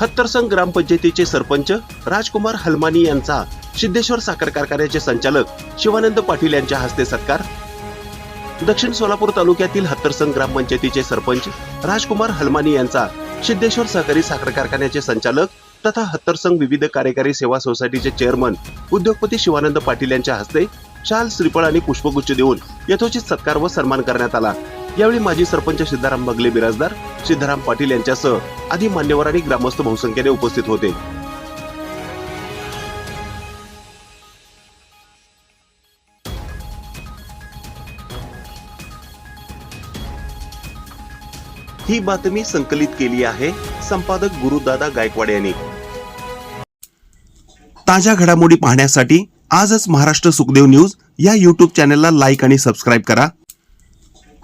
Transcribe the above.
हत्तरसंग ग्रामपंचायतीचे सरपंच राजकुमार हलमानी यांचा सिद्धेश्वर साखर कारखान्याचे संचालक शिवानंद पाटील यांच्या हस्ते सत्कार. दक्षिण सोलापूर तालुक्यातील हत्तरसंग ग्रामपंचायतीचे सरपंच राजकुमार हलमानी यांचा सिद्धेश्वर सहकारी साखर कारखान्याचे संचालक तथा हत्तरसंग विविध कार्यकारी सेवा सोसायटीचे चेअरमन उद्योगपती शिवानंद पाटील यांच्या हस्ते शाल श्रीफळ आणि पुष्पगुच्छ देऊन यथोचित सत्कार व सन्मान करण्यात आला. यावेळी माजी सरपंच सिद्धाराम बगले बिराजदार सिद्धाराम पाटील यांच्यासह आदी मान्यवर आणि ग्रामस्थ बहुसंख्येने उपस्थित होते. ही बातमी संकलित केली आहे संपादक गुरुदादा गायकवाड यांनी. ताज्या घडामोडी पाहण्यासाठी आजच महाराष्ट्र सुखदेव न्यूज या युट्यूब चॅनेलला लाईक आणि सबस्क्राईब करा.